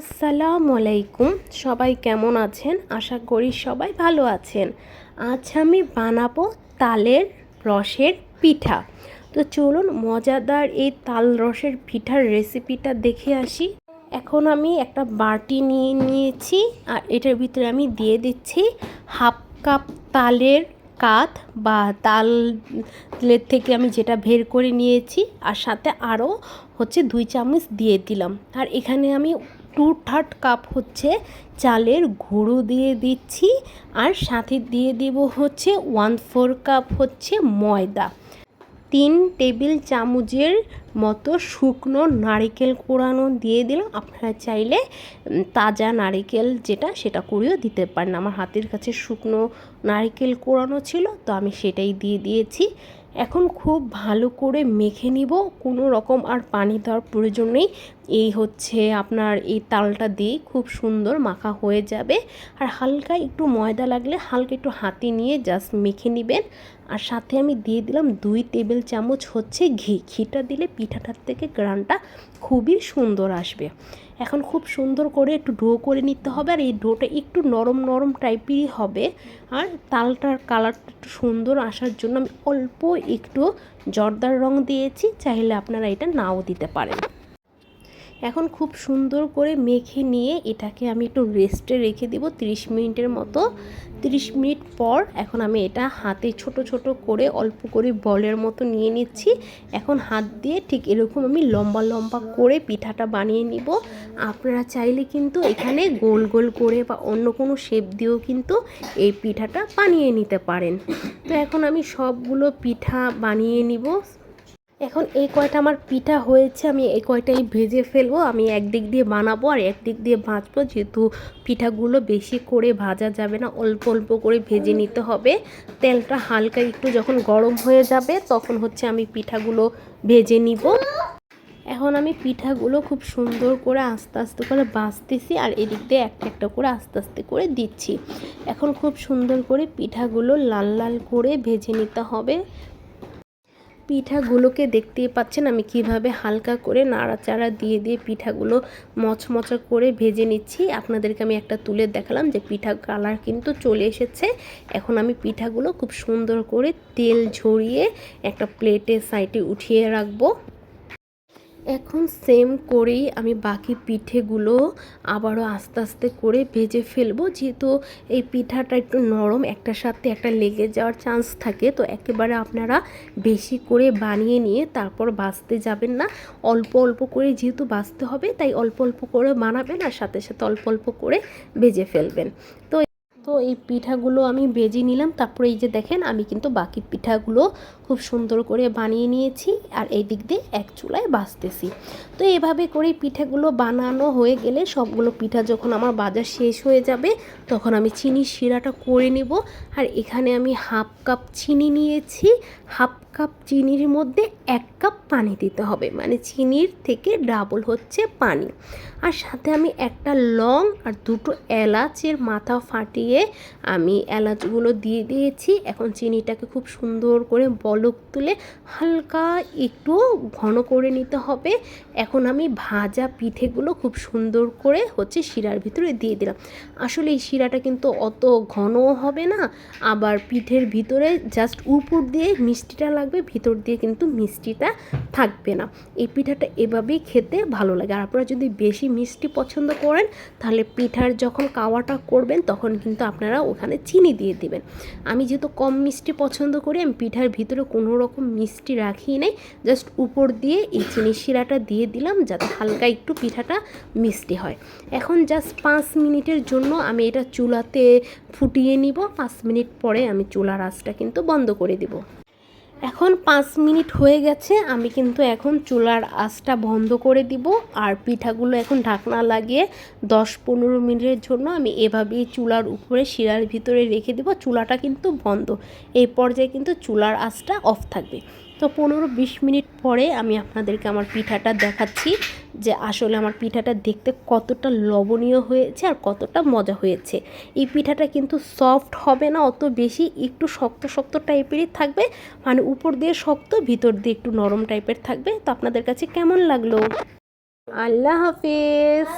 আসসালামু আলাইকুম সবাই কেমন আছেন? আশা করি সবাই ভালো আছেন। আজ আমি বানাবো তালের রসের পিঠা। তো চলুন, মজাদার এই তাল রসের পিঠার রেসিপিটা দেখে আসি। এখন আমি একটা বাটি নিয়ে নিয়েছি আর এটার ভিতরে আমি দিয়ে দিচ্ছি হাফ কাপ তালের কাত বা তালের থেকে আমি যেটা বের করে নিয়েছি। আর সাথে আরও হচ্ছে দুই চামচ দিয়ে দিলাম। আর এখানে আমি টু থার্ড কাপ হচ্ছে চালের গুঁড়ো দিয়ে দিচ্ছি আর সাথে দিয়ে দিব হচ্ছে ওয়ান ফোর কাপ হচ্ছে ময়দা। তিন টেবিল চামচের মতো শুকনো নারিকেল কোড়ানো দিয়ে দিলাম। আপনারা চাইলে তাজা নারিকেল যেটা, সেটা করেও দিতে পারেন। আমার হাতের কাছে শুকনো নারিকেল কোড়ানো ছিল, তো আমি সেটাই দিয়ে দিয়েছি। এখন খুব ভালো করে মেখে নিব। কোনো রকম আর পানি দেওয়ার প্রয়োজন নেই। এই হচ্ছে আপনার এই তালটা দিয়ে খুব সুন্দর মাখা হয়ে যাবে। আর হালকা একটু ময়দা লাগলে হালকা একটু হাতে নিয়ে জাস্ট মেখে নেবেন। আর সাথে আমি দিয়ে দিলাম দুই টেবিল চামচ হচ্ছে ঘি। ঘিটা দিলে পিঠাটার থেকে গ্রানটা খুবই সুন্দর আসবে। এখন খুব সুন্দর করে একটু ডো করে নিতে হবে আর এই ডোটা একটু নরম নরম টাইপেরই হবে। আর তালটার কালারটা একটু সুন্দর আসার জন্য আমি অল্প একটু জর্দার রং দিয়েছি, চাইলে আপনারা এটা নাও দিতে পারেন। এখন খুব সুন্দর করে মেখে নিয়ে এটাকে আমি একটু রেস্টে রেখে দিব 30 মিনিটের মতো। 30 মিনিট পর এখন আমি এটা হাতে ছোট ছোট করে অল্প করে বলের মতো নিয়ে নিচ্ছি। এখন হাত দিয়ে ঠিক এরকম আমি লম্বা লম্বা করে পিঠাটা বানিয়ে নিব। আপনারা চাইলে কিন্তু এখানে গোল গোল করে বা অন্য কোনো শেপ দিয়েও কিন্তু এই পিঠাটা বানিয়ে নিতে পারেন। তো এখন আমি সবগুলো পিঠা বানিয়ে নিব। এখন এই কয়টা আমার পিঠা হয়েছে, আমি এই কয়টাই ভেজে ফেলব, আমি একদিক দিয়ে বানাবো আর একদিক দিয়ে ভাজবো, যেহেতু পিঠাগুলো বেশি করে ভাজা যাবে না, অল্প অল্প করে ভেজে নিতে হবে। তেলটা হালকা একটু যখন গরম হয়ে যাবে, তখন হচ্ছে আমি পিঠাগুলো ভেজে নিব। এখন আমি পিঠাগুলো খুব সুন্দর করে আস্তে আস্তে করে বাঁচতেছি আর এদিক দিয়ে একটা একটা করে আস্তে আস্তে করে দিচ্ছি। এখন খুব সুন্দর করে পিঠাগুলো লাল লাল করে ভেজে নিতে হবে। পিঠাগুলোকে দেখতেই পাচ্ছেন, আমি কীভাবে হালকা করে নাড়াচাড়া দিয়ে দিয়ে পিঠাগুলো মচমচা করে ভেজে নিচ্ছি। আপনাদেরকে আমি একটা তুলে দেখালাম যে পিঠা কালার কিন্তু চলে এসেছে। এখন আমি পিঠাগুলো খুব সুন্দর করে তেল ঝরিয়ে একটা প্লেটে সাইডে উঠিয়ে রাখব। এখন সেম করেই আমি বাকি পিঠেগুলো আবারও আস্তে আস্তে করে ভেজে ফেলব। যেহেতু এই পিঠাটা একটু নরম, একটার সাথে একটা লেগে যাওয়ার চান্স থাকে, তো একেবারে আপনারা বেশি করে বানিয়ে নিয়ে তারপর বাঁচতে যাবেন না। অল্প অল্প করে যেহেতু বাঁচতে হবে, তাই অল্প অল্প করে বানাবেন আর সাথে সাথে অল্প অল্প করে ভেজে ফেলবেন। তো তো এই পিঠাগুলো আমি বেজে নিলাম। তারপরে এই যে দেখেন, আমি কিন্তু বাকি পিঠাগুলো খুব সুন্দর করে বানিয়ে নিয়েছি আর এই দিক দিয়ে এক চুলায় বাঁচতেছি তো এভাবে করে পিঠাগুলো বানানো হয়ে গেলে সবগুলো পিঠা যখন আমার বাজার শেষ হয়ে যাবে, তখন আমি চিনির শিরাটা করে নেব। আর এখানে আমি হাফ কাপ চিনি নিয়েছি। হাফ কাপ চিনির মধ্যে এক কাপ পানি দিতে হবে। মানে চিনির থেকে ডাবল হচ্ছে পানি। আর সাথে আমি একটা লং আর দুটো এলাচের মাথা ফাটিয়ে আমি এলাচগুলো দিয়ে দিয়েছি। এখন চিনিটাকে খুব সুন্দর করে বলক তুলে হালকা একটু ঘন করে নিতে হবে। এখন আমি ভাজা পিঠেগুলো খুব সুন্দর করে হচ্ছে শিরার ভিতরে দিয়ে দিলাম। আসলে এই শিরাটা কিন্তু অত ঘনও হবে না, আবার পিঠের ভিতরে জাস্ট উপর দিয়ে মিষ্টিটা লাগবে, ভিতর দিয়ে কিন্তু মিষ্টিটা থাকবে না। এই পিঠাটা এভাবেই খেতে ভালো লাগে। আর আপনারা যদি বেশি মিষ্টি পছন্দ করেন, তাহলে পিঠার যখন কাওয়াটা করবেন, তখন কিন্তু আপনারা ওখানে চিনি দিয়ে দেবেন। আমি যেহেতু কম মিষ্টি পছন্দ করি, আমি পিঠার ভিতরে কোনো রকম মিষ্টি রাখি নাই। জাস্ট উপর দিয়ে এই চিনি শিরাটা দিয়ে দিলাম যাতে হালকা একটু পিঠাটা মিষ্টি হয়। এখন জাস্ট পাঁচ মিনিটের জন্য আমি এটা চুলাতে ফুটিয়ে নিব। পাঁচ মিনিট পরে আমি চুলার আঁচটা কিন্তু বন্ধ করে দিব। এখন পাঁচ মিনিট হয়ে গেছে, আমি কিন্তু এখন চুলার আঁচটা বন্ধ করে দিব আর পিঠাগুলো এখন ঢাকনা লাগিয়ে দশ পনেরো মিনিটের জন্য আমি এভাবেই চুলার উপরে শিরার ভিতরে রেখে দেবো, চুলাটা কিন্তু বন্ধ। এই পর্যায়ে কিন্তু চুলার আঁচটা অফ থাকবে। তো পনেরো বিশ মিনিট পরে আমি আপনাদেরকে আমার পিঠাটা দেখাচ্ছি। যে আসলে আমার পিঠাটা দেখতে কতটা লবণীয় হয়েছে আর কতটা মজা হয়েছে। এই পিঠাটা কিন্তু সফট হবে না, অত বেশি একটু শক্ত শক্ত টাইপেরই থাকবে। মানে উপর দিয়ে শক্ত, ভিতর দিয়ে একটু নরম টাইপের থাকবে। তো আপনাদের কাছে কেমন লাগল? আল্লাহ হাফিজ।